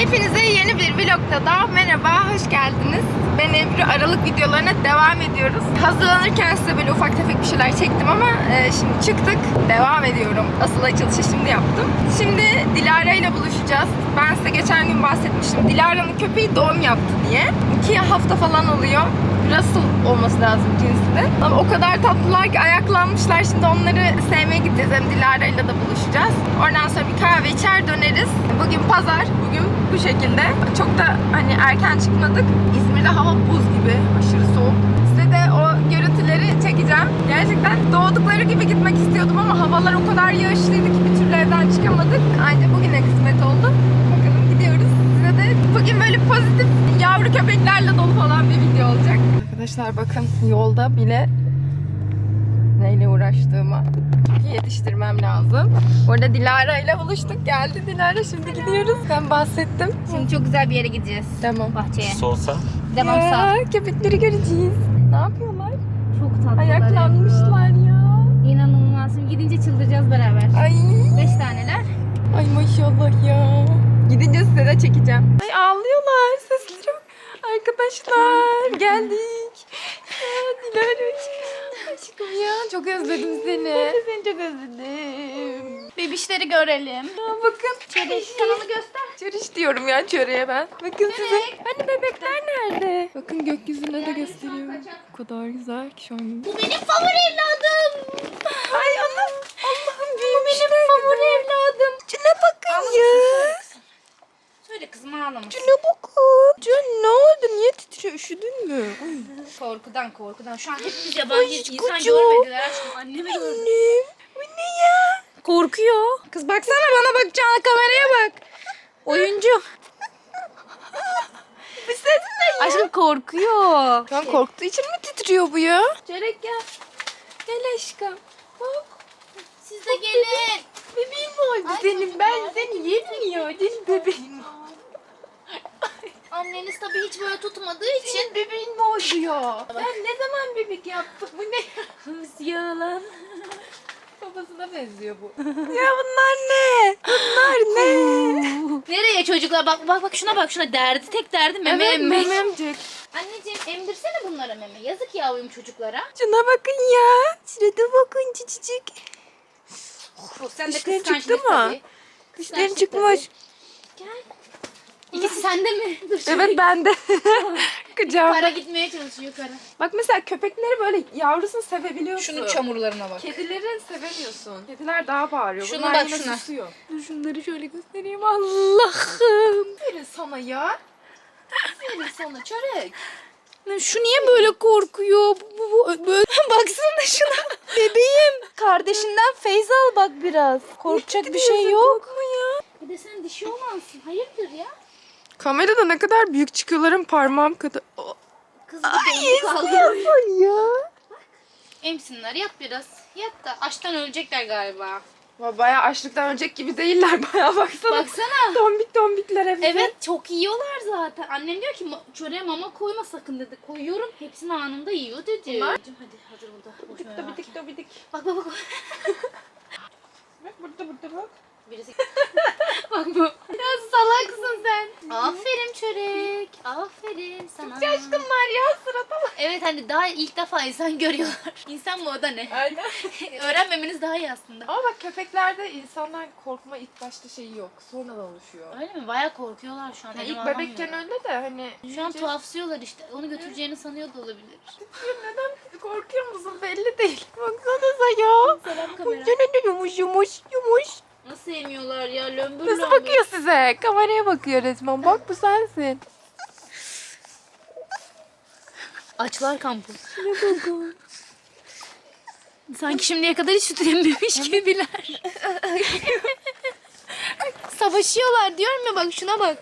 Hepinize yeni bir vlogda daha merhaba, hoş geldiniz. Ben Ebru Aralık videolarına devam ediyoruz. Hazırlanırken size böyle ufak tefek bir şeyler çektim ama e, şimdi çıktık, devam ediyorum. Asıl açılışı şimdi yaptım. Şimdi Dilara ile buluşacağız. Ben size geçen gün bahsetmiştim. Dilara'nın köpeği doğum yaptı diye. İki hafta falan oluyor. Russell olması lazım cinsi de. Ama o kadar tatlılar ki ayaklanmışlar. Şimdi onları sevmeye gideceğiz. Hem Dilara ile de buluşacağız. Oradan sonra bir kahve içer döneriz. Bugün pazar. Bugün bu şekilde. Çok da hani erken çıkmadık. İzmir'de hava buz gibi. Aşırı soğuk. Size de o görüntüleri çekeceğim. Gerçekten doğdukları gibi gitmek istiyordum ama havalar o kadar yağışlıydı ki bir türlü evden çıkamadık. Ancak bugüne kısmet oldu. Bakalım gidiyoruz. Size de bugün böyle pozitif yavru köpeklerle dolu falan bir video olacak. Arkadaşlar bakın yolda bile neyle uğraştığıma yetiştirmem lazım. Orada Dilara ile buluştuk. Geldi Dilara şimdi gidiyoruz. Ben bahsettim. Şimdi çok güzel bir yere gideceğiz. Tamam. Bahçeye. Soğusa Devam sağ. Ya, köpekleri göreceğiz. Ne yapıyorlar? Çok tatlılar. Ayaklanmışlar ya. İnanılmaz. Şimdi gidince çıldıracağız beraber. Ay. Beş taneler. Ay maşallah ya. Gidince size de çekeceğim. Ay ağlıyorlar sesleri. bak. Arkadaşlar geldik. Ya Dilara. Aşkım ya çok özledim seni. Seni çok özledim. Bebişleri görelim. Aa, bakın. Çelik kanalı göster. Çörüş diyorum ya çöreğe ben. Bakın size. Hani bebekler nerede? Bakın gökyüzüne de gösteriyorum. O kadar güzel ki şu an. Bu benim favori evladım. Ay anam. Allah'ım büyümüşler. Benim favori evladım. Şuna bakın ya. Söyle kızım ağlamasın. Şuna bakın. Can ne oldu? Niye titriyor? Üşüdün mü? Ay. Korkudan korkudan. Şu an hepimiz yabancı insan kucu. görmediler aşkım. Annemi gördüm. Annem. Bu ne ya? Korkuyor. Kız baksana bana bak Can kameraya bak. Oyuncu. Bu ses ne ya? Aşkım korkuyor. Şu an korktuğu için mi titriyor bu ya? Çörek gel. Gel aşkım. Bak. Siz de gelin. Bebeğim oldu senin. Ben seni yerim ya. Senin bebeğin. Anneniz tabii hiç böyle tutmadığı için. Senin bebeğin mi oldu ya? Ben ne zaman bebek yaptım? Bu ne? Yalan. Babasına benziyor bu. ya bunlar ne? Bunlar ne? Nereye çocuklar? Bak bak bak şuna bak şuna derdi tek derdi meme evet, emmek. mememcik. Anneciğim emdirsene bunlara meme. Yazık yavrum çocuklara. Şuna bakın ya. Şurada bakın çiçicik. Oh, sen de Dişlerin kıskançlık çıktı mı? tabii. Dişlerin Kıskançlık çıkmış. tabii. Sende mi? Dur şöyle. Evet bende. Kucağımda. Para gitmeye çalışıyor yukarı. Bak mesela köpekleri böyle yavrusunu sevebiliyorsun. Şunun çamurlarına bak. Kedileri sevemiyorsun. Kediler daha bağırıyor. Şuna Bunlar bak yine şuna. susuyor. Dur şunları şöyle göstereyim. Allah'ım. Verin sana ya. Verin sana çörek. Şu niye böyle korkuyor? Bu, bu, böyle. Baksana şuna. Bebeğim. Kardeşinden feyz al bak biraz. Korkacak bir şey yok. Korkma ya. Bir de sen dişi olmansın. Hayırdır ya? Kamerada ne kadar büyük çıkıyorlarım parmağım kadar. Oh. Kız dondu kaldı. ya. Emsinler yat biraz. Yat da açtan ölecekler galiba. Bayağı açlıktan ölecek gibi değiller. Bayağı baksana. Baksana. Tombik tombikler hepsi. Evet çok yiyorlar zaten. Annem diyor ki "Ma- çöreğe mama koyma sakın dedi. Koyuyorum hepsini anında yiyor dedi. Bunlar? Hadi hazır burada. Boş ver Bidik bak. bidik dobidik. Bak bak bak. Bak burada burada bak. Birisi. bak bu. Ya salaksın sen. Aferin çörek. Aferin sana. Şaşkınlar ya sırada bak. Evet hani daha ilk defa insan görüyorlar. İnsan mı o da ne? Aynen. Öğrenmemeniz daha iyi aslında. Ama bak köpeklerde insanlar korkma ilk başta şeyi yok. Sonradan oluşuyor. Öyle mi? Bayağı korkuyorlar şu an. Yani ilk bebekken öyle de hani Şu an tuhafsıyorlar işte. Onu götüreceğini sanıyor da olabilir. Neden korkuyor musun belli değil. Baksanıza ya. Selam kamera. Yumuş yumuş yumuş. Nasıl yemiyorlar ya? Lömbür Nasıl lömbür. bakıyor size? Kameraya bakıyor resmen. Bak bu sensin. Açlar kampı. Sanki şimdiye kadar hiç süt emmemiş gibiler. Savaşıyorlar diyorum ya bak şuna bak.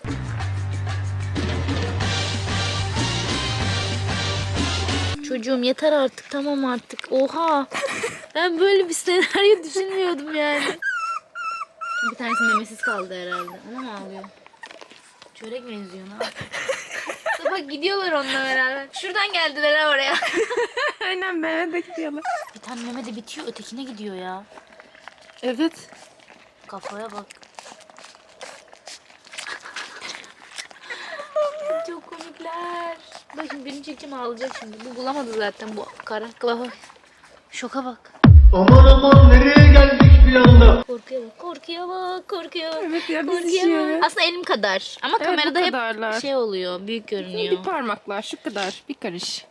Çocuğum yeter artık tamam artık. Oha. Ben böyle bir senaryo düşünmüyordum yani. Bir tanesi memesiz kaldı herhalde. Ona mı ağlıyor? Çörek benziyor ne? Bak gidiyorlar onunla beraber. Şuradan geldiler ha oraya. Aynen Mehmet'e gidiyorlar. Bir tane meme de bitiyor ötekine gidiyor ya. Evet. Kafaya bak. minikler. Bak şimdi birini çekeceğim ağlayacak şimdi. Bu bulamadı zaten bu kara. Bak. Şoka bak. Aman aman nereye geldik bir anda? Korkuya bak. Korkuya bak. Korkuya bak. Evet ya biz bak. Aslında elim kadar. Ama Evet, kamerada hep kadarlar. şey oluyor. Büyük görünüyor. Bir parmaklar şu kadar bir karış.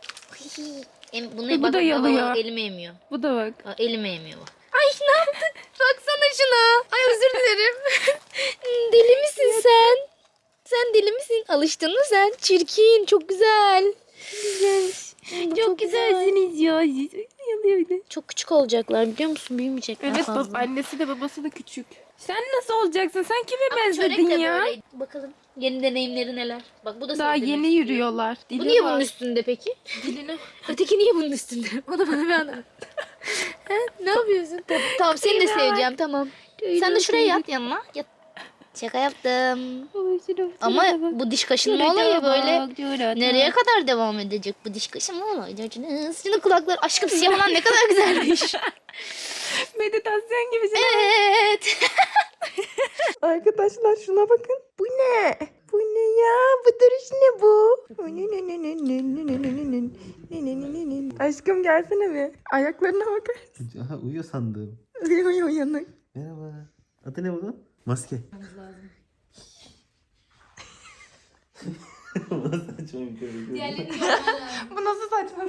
Em, bunu Bu bak, da bak, yalıyor. bak, elime emiyor. Bu da bak. Aa, elime emiyor bak. Ay ne yaptın? Baksana şuna. Ay özür dilerim. deli misin sen? Sen deli misin? Alıştın mı sen? Çirkin. Çok güzel. Güzel. Çok, güzelsiniz ya. Yalıyor bir de. Çok küçük olacaklar biliyor musun? Büyümeyecekler Evet fazla. bab annesi de babası da küçük. Sen nasıl olacaksın? Sen kime Ama benzedin ya? böyle. Bakalım yeni deneyimleri neler? Bak bu da Daha yeni istiyor. yürüyorlar. Bu Dili niye var. bunun üstünde peki? Diline. Öteki niye bunun üstünde? O da bana bir anlat. He? ne yapıyorsun? Tamam, tamam seni de seveceğim tamam. Sen de şuraya yat yanıma. Yat. Şaka yaptım. Ama bu diş kaşınma olayı böyle nereye kadar devam edecek bu diş kaşınma olayı? Şunun kulakları aşkım siyah olan ne kadar güzelmiş. Meditasyon gibi şey. evet. Arkadaşlar şuna bakın. Bu ne? Bu ne ya? Bu duruş ne bu? Aşkım gelsene bir. Ayaklarına bakar. Aha uyuyor sandım. Uyuyor uyanık. Merhaba. Adı ne bunun? Maske. Nasıl saçma bir şey. Bu nasıl saçma?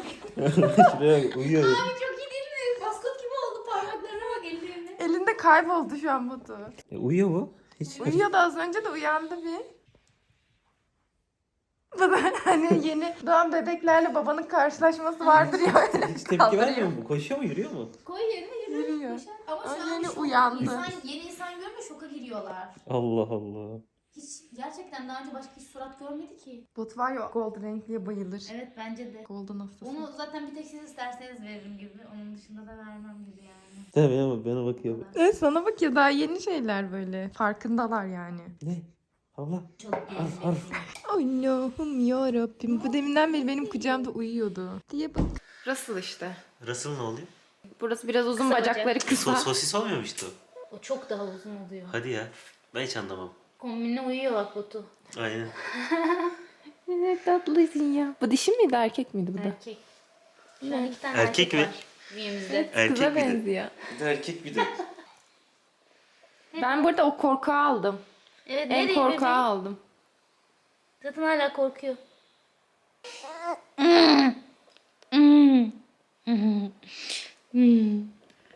Şuraya bak, uyuyor. Çok iyi değil mi? Maskot gibi oldu parmaklarına bak ellerine. Elinde kayboldu şu an Batu. E, uyuyor bu. Hiç. Uyuyordu az önce de uyandı bir. Bu da hani yeni doğan bebeklerle babanın karşılaşması vardır ya öyle Hiç tepki kaldırıyor. vermiyor mu? Koşuyor mu yürüyor mu? Koy yerine. Yürüyor. Ama şu an yeni şok. uyandı. İnsan, yeni insan görme şoka giriyorlar. Allah Allah. Hiç gerçekten daha önce başka hiç surat görmedi ki. Bot var ya gold renkliye bayılır. Evet bence de. Golden hastası. Onu zaten bir tek siz isterseniz veririm gibi. Onun dışında da vermem gibi yani. Tabii ama bana bakıyor. Evet sana bak ya daha yeni şeyler böyle. Farkındalar yani. Ne? Allah. Çok Arf arf. Allah'ım ya Rabbim. Bu deminden beri benim kucağımda uyuyordu. Diye bak. Russell işte. Russell ne oluyor? Burası biraz uzun Kısa bacakları kısa. sosis olmuyormuştu. O çok daha uzun oluyor. Hadi ya. Ben hiç anlamam. Kombinle uyuyor bak Batu. Aynen. Ne tatlısın ya. Bu dişi miydi erkek miydi bu da? Erkek. Şu an iki tane Erkek mi? var Bünyemizde. Erkek Kıza bir de. benziyor. Bir de erkek bir de. Ben burada o korkağı aldım. Evet En nereye korkağı bebeğim? aldım. Zaten hala korkuyor.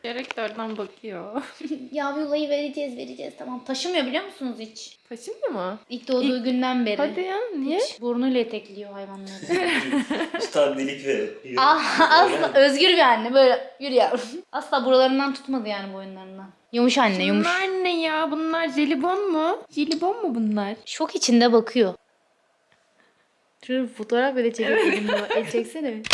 Gerek de oradan bakıyor. Yavrulayı vereceğiz vereceğiz tamam. Taşımıyor biliyor musunuz hiç? Taşımıyor mu? İlk doğduğu günden beri. Hadi ya niye? Hiç burnuyla etekliyor hayvanları. Hiç annelik ve. ah, asla özgür bir anne böyle yürü yavrum. Asla buralarından tutmadı yani boyunlarından. Yumuş anne yumuş. Bunlar ne ya? Bunlar jelibon mu? Jelibon mu bunlar? Şok içinde bakıyor. Şöyle fotoğraf bile çekip. El çeksene bir.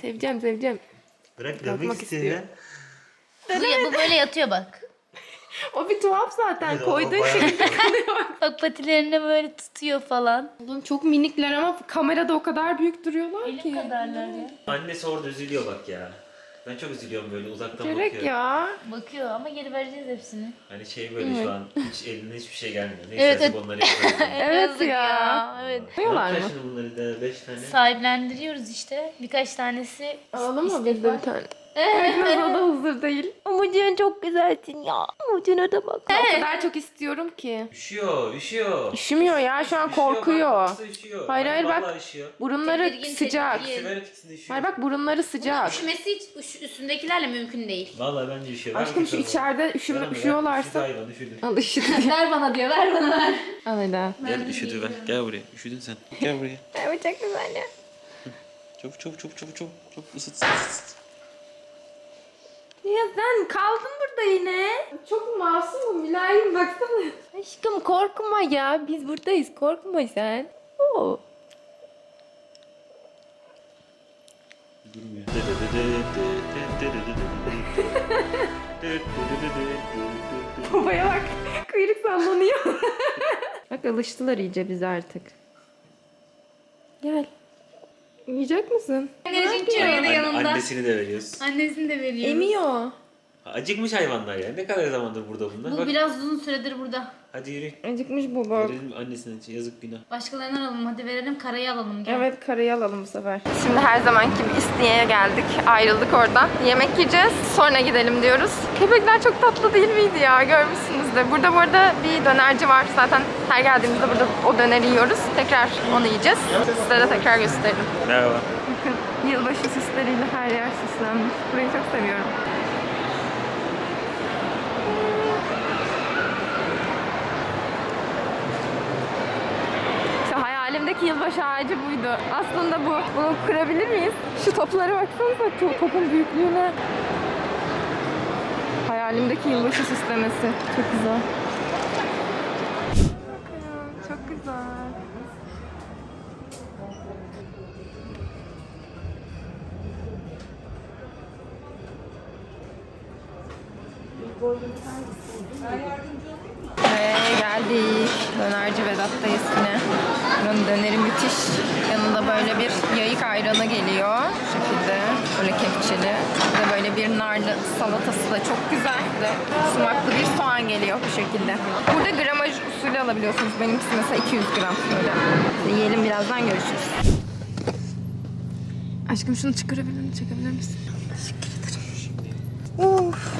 Seveceğim seveceğim. Bırak dönmek istiyor istiyor. ya. Bu, böyle yatıyor bak. O bir tuhaf zaten. Evet, o bayağı bir tuhaf. Bak patilerini böyle tutuyor falan. Oğlum çok minikler ama kamerada o kadar büyük duruyorlar ki. Elim kadarlar ya. Annesi orada üzülüyor bak ya. Ben çok üzülüyorum böyle uzaktan Gerek bakıyorum. ya. Bakıyor ama geri vereceğiz hepsini. Hani şey böyle şu an hiç eline hiçbir şey gelmiyor. Ne Evet, istersek onları. Evet Yazık ya. Evet. ne Yiyorlar mı? şimdi bunları da 5 tane? Sahiplendiriyoruz işte. Birkaç tanesi Alalım mı biz de bir tane? Evet. o da huzur değil. Umucun çok güzelsin ya. Umucuna da bak. O kadar çok istiyorum ki. Üşüyor, üşüyor. Üşümüyor ya şu an Üşüyor, bak, korkuyor. üşüyor. Hayır, hayır, bak. vallahi üşüyor. Burunları Tedirgin, sıcak. üşüyor. Hayır bak burunları sıcak. Üşümesi hiç üş- üstündekilerle mümkün değil. Vallahi bence üşüyor. Ver Aşkım şu içeride üşüme, Ver onu, ver. Üşüdü üşüyorlarsa. hayvan üşüdü. Al üşüdü. ver bana diyor ver bana ver. Al hadi. Gel üşüdü ver. Gel buraya. Üşüdün sen. Gel buraya. Evet çok güzel ya. Çabuk çabuk çabuk çabuk çabuk. Çabuk ısıt ısıt ısıt. Ya sen kaldın burada yine. Çok masum mülayim baksana. Aşkım korkma ya. Biz buradayız. Korkma sen. Oo. Durmuyor. Babaya bak. Kuyruk sallanıyor. bak alıştılar iyice bize artık. Gel. Yiyecek misin? Anneciğim çöreği de yanında. Annesini de veriyoruz. Annesini de veriyor. Emiyor. Acıkmış hayvanlar ya. Ne kadar zamandır burada bunlar? Bu Bak, biraz uzun süredir burada. hadi yürü. Acıkmış bu bak. Verelim annesine yazık günah. Başkalarını alalım hadi verelim karayı alalım. Gel. Evet karayı alalım bu sefer. Şimdi her zamanki gibi İstinye'ye geldik. Ayrıldık oradan. Yemek yiyeceğiz. Sonra gidelim diyoruz. Köpekler çok tatlı değil miydi ya? Görmüşsünüzdür. Burada bu arada bir dönerci var. Zaten her geldiğimizde burada o döneri yiyoruz. Tekrar onu yiyeceğiz. Size de tekrar gösteririm. Merhaba. Bakın yılbaşı süsleriyle her yer süslenmiş. Burayı çok seviyorum. İşte hayalimdeki yılbaşı ağacı buydu. Aslında bu. Bunu kırabilir miyiz? Şu toplara baksanıza to- topun büyüklüğüne. Hayalimdeki yılbaşı süslemesi. Çok güzel. Ve geldik. Dönerci Vedat'tayız yine. Buranın döneri müthiş. Yanında böyle bir yayık ayranı geliyor. Bu şekilde. Böyle kepçeli. Ve böyle bir narlı salatası da çok güzel. Ve sumaklı bir soğan geliyor bu şekilde. Burada gramaj usulü alabiliyorsunuz. Benimkisi mesela 200 gram böyle. Yiyelim birazdan görüşürüz. Aşkım şunu çıkarabilir misin? Çekebilir misin? Teşekkür ederim. Uf.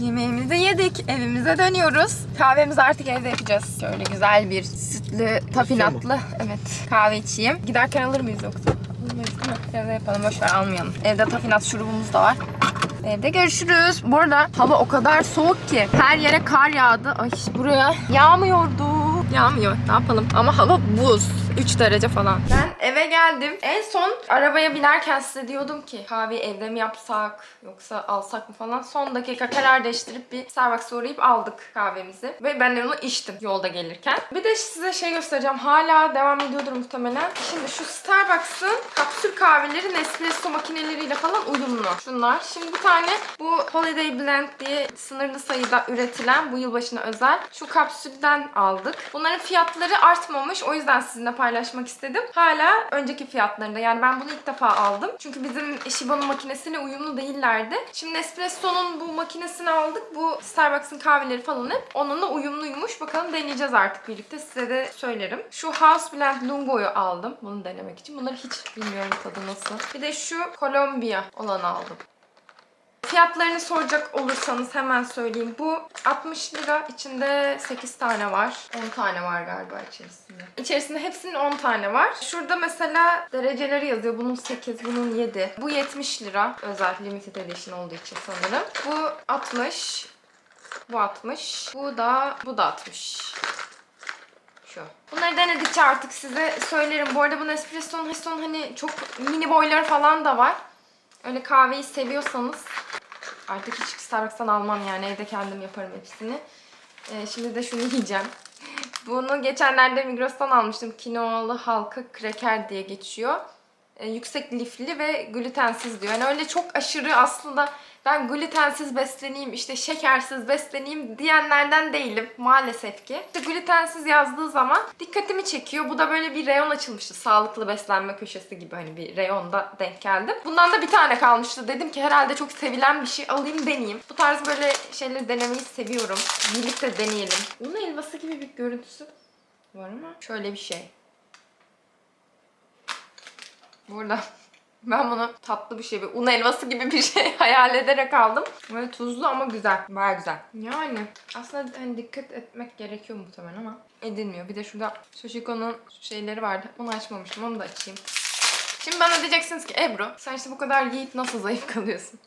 Yemeğimizi yedik. Evimize dönüyoruz. Kahvemizi artık evde yapacağız. Şöyle güzel bir sütlü, tafinatlı. Evet. Kahve içeyim. Giderken alır mıyız yoksa? Almayız değil mi? Evde yapalım. Boş ver almayalım. Evde tafinat şurubumuz da var. Evde görüşürüz. Bu arada hava o kadar soğuk ki her yere kar yağdı. Ay buraya yağmıyordu. Yağmıyor. Ne yapalım? Ama hava buz. 3 derece falan. Ben eve geldim. En son arabaya binerken size diyordum ki kahveyi evde mi yapsak yoksa alsak mı falan. Son dakika karar değiştirip bir Starbucks'a uğrayıp aldık kahvemizi. Ve ben onu içtim yolda gelirken. Bir de size şey göstereceğim. Hala devam ediyordur muhtemelen. Şimdi şu Starbucks'ın kapsül kahveleri Nespresso makineleriyle falan uyumlu. Şunlar. Şimdi bir tane bu Holiday Blend diye sınırlı sayıda üretilen bu yılbaşına özel şu kapsülden aldık. Bunların fiyatları artmamış. O yüzden sizinle paylaşmak istedim. Hala önceki fiyatlarında. Yani ben bunu ilk defa aldım. Çünkü bizim Shiba'nın makinesiyle uyumlu değillerdi. Şimdi Nespresso'nun bu makinesini aldık. Bu Starbucks'ın kahveleri falan hep onunla uyumluymuş. Bakalım deneyeceğiz artık birlikte. Size de söylerim. Şu House Blend Lungo'yu aldım. Bunu denemek için. Bunları hiç bilmiyorum tadı nasıl. Bir de şu Colombia olanı aldım. Fiyatlarını soracak olursanız hemen söyleyeyim. Bu 60 lira. içinde 8 tane var. 10 tane var galiba içerisinde. İçerisinde hepsinin 10 tane var. Şurada mesela dereceleri yazıyor. Bunun 8, bunun 7. Bu 70 lira. Özel limited edition olduğu için sanırım. Bu 60. Bu 60. Bu da bu da 60. Şu. Bunları denedikçe artık size söylerim. Bu arada bu Nespresso'nun Nespresso'nun hani çok mini boyları falan da var. Öyle kahveyi seviyorsanız artık hiç Starbucks'tan almam yani evde kendim yaparım hepsini. Ee, şimdi de şunu yiyeceğim. Bunu geçenlerde Migros'tan almıştım. Kinoalı halka kreker diye geçiyor. Ee, yüksek lifli ve glutensiz diyor. Yani öyle çok aşırı aslında ben glutensiz besleneyim, işte şekersiz besleneyim diyenlerden değilim maalesef ki. İşte glutensiz yazdığı zaman dikkatimi çekiyor. Bu da böyle bir reyon açılmıştı. Sağlıklı beslenme köşesi gibi hani bir reyonda denk geldim. Bundan da bir tane kalmıştı. Dedim ki herhalde çok sevilen bir şey alayım deneyeyim. Bu tarz böyle şeyleri denemeyi seviyorum. Birlikte deneyelim. Un helvası gibi bir görüntüsü var ama şöyle bir şey. Burada ben bunu tatlı bir şey, bir un helvası gibi bir şey hayal ederek aldım. Böyle tuzlu ama güzel. Baya güzel. Yani aslında hani dikkat etmek gerekiyor muhtemelen ama edilmiyor. Bir de şurada Shoshiko'nun şeyleri vardı. Onu açmamıştım. Onu da açayım. Şimdi bana diyeceksiniz ki Ebru sen işte bu kadar yiyip nasıl zayıf kalıyorsun?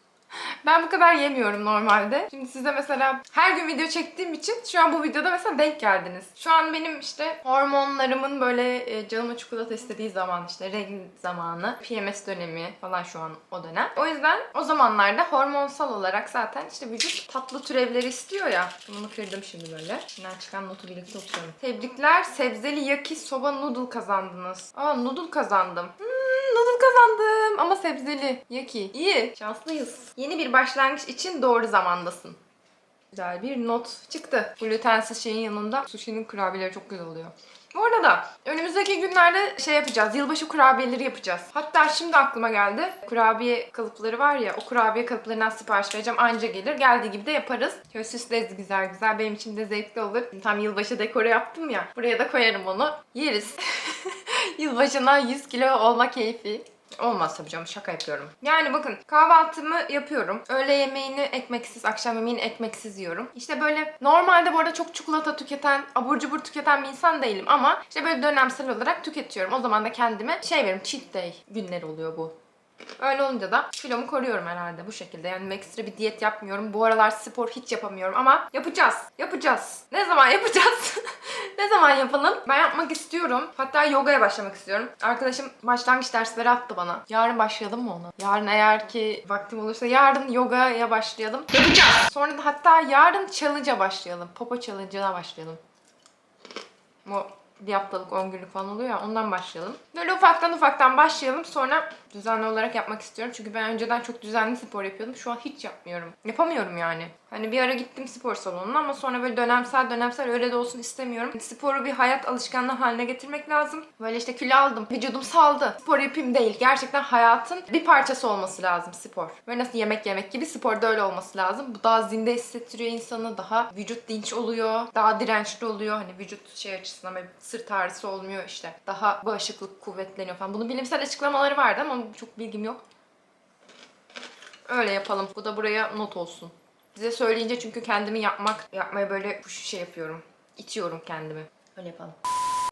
Ben bu kadar yemiyorum normalde. Şimdi size mesela her gün video çektiğim için şu an bu videoda mesela denk geldiniz. Şu an benim işte hormonlarımın böyle e, canıma çikolata istediği zaman işte regl zamanı, PMS dönemi falan şu an o dönem. O yüzden o zamanlarda hormonsal olarak zaten işte vücut tatlı türevleri istiyor ya. Bunu kırdım şimdi böyle. İçinden çıkan notu birlikte okuyorum. Tebrikler sebzeli yaki soba noodle kazandınız. Aa noodle kazandım. Hmm, noodle kazandım ama sebzeli. Yaki. İyi. Şanslıyız. Yeni bir başlangıç için doğru zamandasın. Güzel bir not çıktı. Glutensiz şeyin yanında sushi'nin kurabiyeleri çok güzel oluyor. Bu arada önümüzdeki günlerde şey yapacağız. Yılbaşı kurabiyeleri yapacağız. Hatta şimdi aklıma geldi. Kurabiye kalıpları var ya. O kurabiye kalıplarından sipariş vereceğim. Anca gelir. Geldiği gibi de yaparız. Şöyle süsleriz güzel güzel. Benim için de zevkli olur. Tam yılbaşı dekoru yaptım ya. Buraya da koyarım onu. Yeriz. Yılbaşına 100 kilo olma keyfi. Olmaz tabii canım şaka yapıyorum. Yani bakın kahvaltımı yapıyorum. Öğle yemeğini ekmeksiz, akşam yemeğini ekmeksiz yiyorum. İşte böyle normalde bu arada çok çikolata tüketen, abur cubur tüketen bir insan değilim ama işte böyle dönemsel olarak tüketiyorum. O zaman da kendime şey veririm, cheat day günleri oluyor bu. Öyle olunca da kilomu koruyorum herhalde bu şekilde. Yani ekstra bir diyet yapmıyorum. Bu aralar spor hiç yapamıyorum ama yapacağız. Yapacağız. Ne zaman yapacağız? ne zaman yapalım? Ben yapmak istiyorum. Hatta yogaya başlamak istiyorum. Arkadaşım başlangıç dersleri attı bana. Yarın başlayalım mı ona? Yarın eğer ki vaktim olursa yarın yogaya başlayalım. Yapacağız. Sonra da hatta yarın challenge'a başlayalım. Popo challenge'ına başlayalım. Bu bir haftalık 10 günlük falan oluyor ya ondan başlayalım. Böyle ufaktan ufaktan başlayalım sonra düzenli olarak yapmak istiyorum. Çünkü ben önceden çok düzenli spor yapıyordum. Şu an hiç yapmıyorum. Yapamıyorum yani. Hani bir ara gittim spor salonuna ama sonra böyle dönemsel dönemsel öyle de olsun istemiyorum. Sporu bir hayat alışkanlığı haline getirmek lazım. Böyle işte kilo aldım. Vücudum saldı. Spor yapayım değil. Gerçekten hayatın bir parçası olması lazım spor. Böyle nasıl yemek yemek gibi sporda öyle olması lazım. Bu daha zinde hissettiriyor insanı. Daha vücut dinç oluyor. Daha dirençli oluyor. Hani vücut şey açısından böyle sırt ağrısı olmuyor işte. Daha bağışıklık kuvvetleniyor falan. Bunun bilimsel açıklamaları vardı ama çok bilgim yok. Öyle yapalım. Bu da buraya not olsun. Size söyleyince çünkü kendimi yapmak, yapmaya böyle şey yapıyorum. İtiyorum kendimi. Öyle yapalım.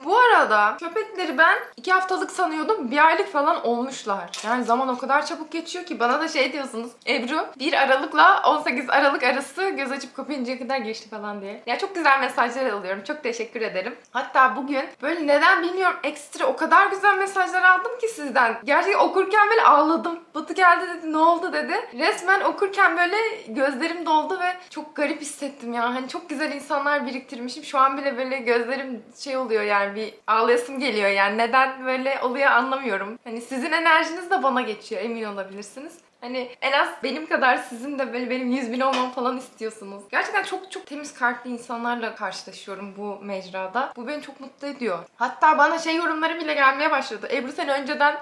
Bu arada köpekleri ben iki haftalık sanıyordum. Bir aylık falan olmuşlar. Yani zaman o kadar çabuk geçiyor ki bana da şey diyorsunuz. Ebru 1 Aralık'la 18 Aralık arası göz açıp kapayıncaya kadar geçti falan diye. Ya çok güzel mesajlar alıyorum. Çok teşekkür ederim. Hatta bugün böyle neden bilmiyorum ekstra o kadar güzel mesajlar aldım ki sizden. Gerçekten okurken böyle ağladım. Batı geldi dedi ne oldu dedi. Resmen okurken böyle gözlerim doldu ve çok garip hissettim ya. Hani çok güzel insanlar biriktirmişim. Şu an bile böyle gözlerim şey oluyor yani bir ağlayasım geliyor yani. Neden böyle oluyor anlamıyorum. Hani sizin enerjiniz de bana geçiyor emin olabilirsiniz. Hani en az benim kadar sizin de böyle benim 100 bin olmam falan istiyorsunuz. Gerçekten çok çok temiz kalpli insanlarla karşılaşıyorum bu mecrada. Bu beni çok mutlu ediyor. Hatta bana şey yorumları bile gelmeye başladı. Ebru sen önceden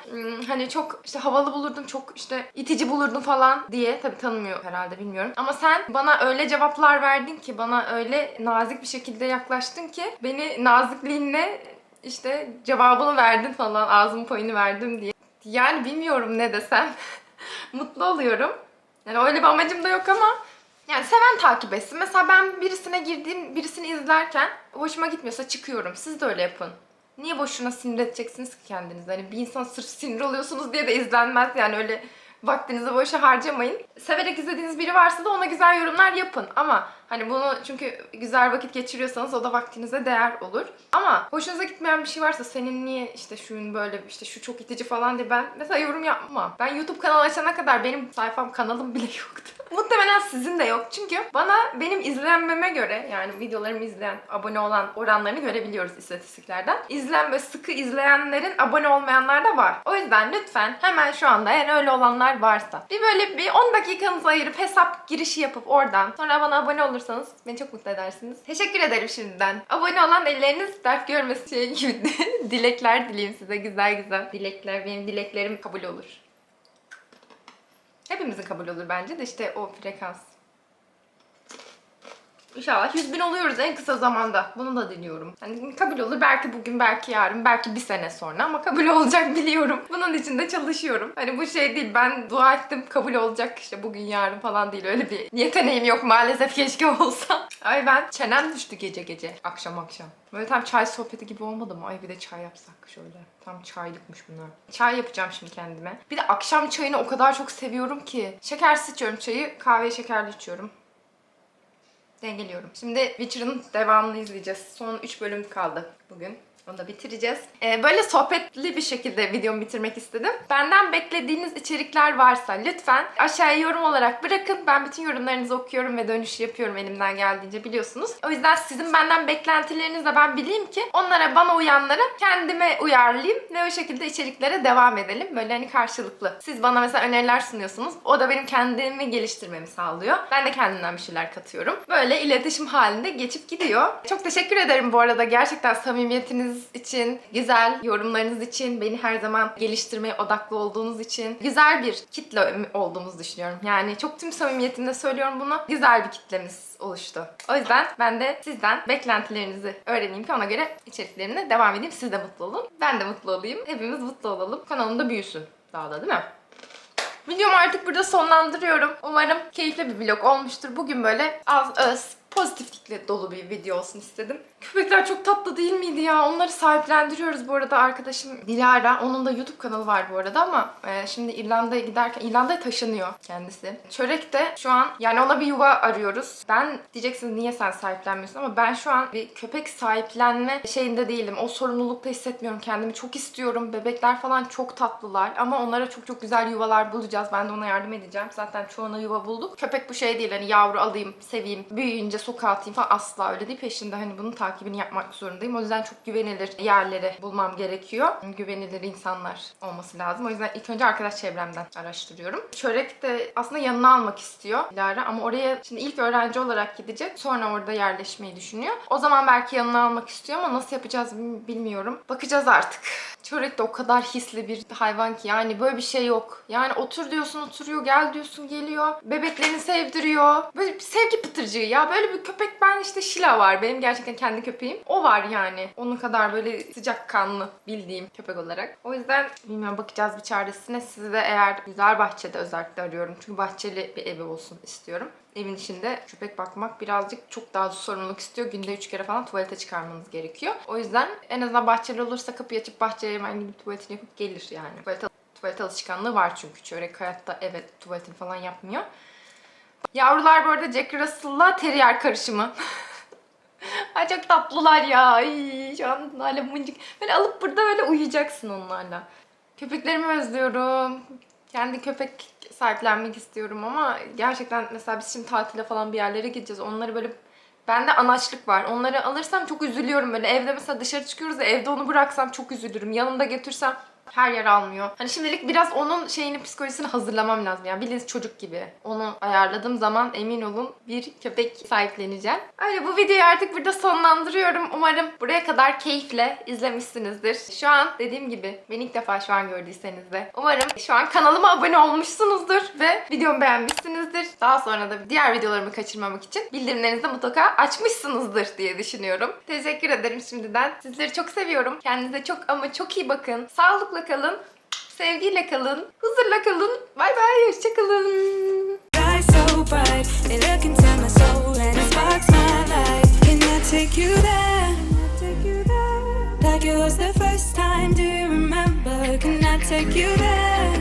hani çok işte havalı bulurdum, çok işte itici bulurdum falan diye. Tabii tanımıyor herhalde bilmiyorum. Ama sen bana öyle cevaplar verdin ki, bana öyle nazik bir şekilde yaklaştın ki beni nazikliğinle işte cevabını verdin falan, ağzımın payını verdim diye. Yani bilmiyorum ne desem. Mutlu oluyorum. Yani öyle bir amacım da yok ama yani seven takip etsin. Mesela ben birisine girdiğim, birisini izlerken hoşuma gitmiyorsa çıkıyorum. Siz de öyle yapın. Niye boşuna sinir edeceksiniz ki kendinizi? Hani bir insan sırf sinir oluyorsunuz diye de izlenmez yani öyle vaktinizi boşa harcamayın. Severek izlediğiniz biri varsa da ona güzel yorumlar yapın. Ama hani bunu çünkü güzel vakit geçiriyorsanız o da vaktinize değer olur. Ama hoşunuza gitmeyen bir şey varsa senin niye işte şuyun böyle işte şu çok itici falan diye ben mesela yorum yapmam. Ben YouTube kanalı açana kadar benim sayfam kanalım bile yoktu. Muhtemelen sizin de yok. Çünkü bana benim izlenmeme göre yani videolarımı izleyen, abone olan oranlarını görebiliyoruz istatistiklerden. İzlen ve sıkı izleyenlerin abone olmayanlar da var. O yüzden lütfen hemen şu anda eğer öyle olanlar varsa bir böyle bir 10 dakikanızı ayırıp hesap girişi yapıp oradan sonra bana abone olursanız beni çok mutlu edersiniz. Teşekkür ederim şimdiden. Abone olan elleriniz dert görmesin şey gibi dilekler dileyim size güzel güzel. Dilekler benim dileklerim kabul olur. Hepimizin kabul olur bence de işte o frekans. İnşallah 100 bin oluyoruz en kısa zamanda. Bunu da diliyorum. Hani kabul olur belki bugün, belki yarın, belki bir sene sonra ama kabul olacak biliyorum. Bunun için de çalışıyorum. Hani bu şey değil ben dua ettim kabul olacak işte bugün yarın falan değil. Öyle bir yeteneğim yok maalesef keşke olsa. Ay ben çenem düştü gece gece. Akşam akşam. Böyle tam çay sohbeti gibi olmadı mı? Ay bir de çay yapsak şöyle. Tam çaylıkmış bunlar. Çay yapacağım şimdi kendime. Bir de akşam çayını o kadar çok seviyorum ki. Şekersiz içiyorum çayı. Kahve şekerli içiyorum. Dengeliyorum. Şimdi Witcher'ın devamını izleyeceğiz. Son 3 bölüm kaldı bugün. Onu da bitireceğiz. Ee, böyle sohbetli bir şekilde videomu bitirmek istedim. Benden beklediğiniz içerikler varsa lütfen aşağıya yorum olarak bırakın. Ben bütün yorumlarınızı okuyorum ve dönüş yapıyorum elimden geldiğince biliyorsunuz. O yüzden sizin benden beklentilerinizi de ben bileyim ki onlara bana uyanlara kendime uyarlayayım ve o şekilde içeriklere devam edelim. Böyle hani karşılıklı. Siz bana mesela öneriler sunuyorsunuz. O da benim kendimi geliştirmemi sağlıyor. Ben de kendimden bir şeyler katıyorum. Böyle iletişim halinde geçip gidiyor. Çok teşekkür ederim bu arada. Gerçekten samimiyetiniz için, güzel yorumlarınız için, beni her zaman geliştirmeye odaklı olduğunuz için güzel bir kitle olduğumuzu düşünüyorum. Yani çok tüm samimiyetimle söylüyorum bunu. Güzel bir kitlemiz oluştu. O yüzden ben de sizden beklentilerinizi öğreneyim ki ona göre içeriklerine devam edeyim. Siz de mutlu olun. Ben de mutlu olayım. Hepimiz mutlu olalım. Kanalım da büyüsün. Daha da değil mi? Videomu artık burada sonlandırıyorum. Umarım keyifli bir vlog olmuştur. Bugün böyle az öz pozitiflikle dolu bir video olsun istedim. Köpekler çok tatlı değil miydi ya? Onları sahiplendiriyoruz bu arada arkadaşım Dilara. Onun da YouTube kanalı var bu arada ama e, şimdi İrlanda'ya giderken İrlanda'ya taşınıyor kendisi. Çörek de şu an yani ona bir yuva arıyoruz. Ben diyeceksiniz niye sen sahiplenmiyorsun ama ben şu an bir köpek sahiplenme şeyinde değilim. O sorumlulukta hissetmiyorum kendimi. Çok istiyorum. Bebekler falan çok tatlılar ama onlara çok çok güzel yuvalar bulacağız. Ben de ona yardım edeceğim. Zaten çoğuna yuva bulduk. Köpek bu şey değil hani yavru alayım, seveyim, büyüyünce sokağa atayım falan asla öyle değil. Peşinde hani bunun takibini yapmak zorundayım. O yüzden çok güvenilir yerleri bulmam gerekiyor. Güvenilir insanlar olması lazım. O yüzden ilk önce arkadaş çevremden araştırıyorum. Çörek de aslında yanına almak istiyor Lara ama oraya şimdi ilk öğrenci olarak gidecek. Sonra orada yerleşmeyi düşünüyor. O zaman belki yanına almak istiyor ama nasıl yapacağız bil- bilmiyorum. Bakacağız artık. Çörek de o kadar hisli bir hayvan ki yani böyle bir şey yok. Yani otur diyorsun oturuyor, gel diyorsun geliyor. Bebeklerini sevdiriyor. Böyle bir sevgi pıtırcığı ya. Böyle bir köpek ben işte Şila var. Benim gerçekten kendi köpeğim. O var yani. Onun kadar böyle sıcakkanlı bildiğim köpek olarak. O yüzden bilmiyorum bakacağız bir çaresine. Sizi de eğer güzel bahçede özellikle arıyorum. Çünkü bahçeli bir evi olsun istiyorum. Evin içinde köpek bakmak birazcık çok daha sorumluluk istiyor. Günde üç kere falan tuvalete çıkarmanız gerekiyor. O yüzden en azından bahçeli olursa kapıyı açıp bahçeye hemen gidip tuvaletini yapıp gelir yani. Tuvalet, tuvalet alışkanlığı var çünkü. Çörek hayatta evet tuvaletini falan yapmıyor. Yavrular bu arada Jack Russell'la Terrier karışımı. Ay çok tatlılar ya. Ay, şu an hala mıncık. Böyle alıp burada böyle uyuyacaksın onlarla. Köpeklerimi özlüyorum. Kendi köpek sahiplenmek istiyorum ama gerçekten mesela biz şimdi tatile falan bir yerlere gideceğiz. Onları böyle Bende anaçlık var. Onları alırsam çok üzülüyorum böyle. Evde mesela dışarı çıkıyoruz da evde onu bıraksam çok üzülürüm. Yanımda götürsem her yer almıyor. Hani şimdilik biraz onun şeyini psikolojisini hazırlamam lazım. Yani bildiğiniz çocuk gibi. Onu ayarladığım zaman emin olun bir köpek sahipleneceğim. Öyle bu videoyu artık burada sonlandırıyorum. Umarım buraya kadar keyifle izlemişsinizdir. Şu an dediğim gibi beni ilk defa şu an gördüyseniz de umarım şu an kanalıma abone olmuşsunuzdur ve videomu beğenmişsinizdir. Daha sonra da diğer videolarımı kaçırmamak için bildirimlerinizi mutlaka açmışsınızdır diye düşünüyorum. Teşekkür ederim şimdiden. Sizleri çok seviyorum. Kendinize çok ama çok iyi bakın. Sağlıkla kalın. Sevgiyle kalın. Huzurla kalın. Bay bay. Hoşçakalın. Like it was the first time. Do you remember? Can I take you there?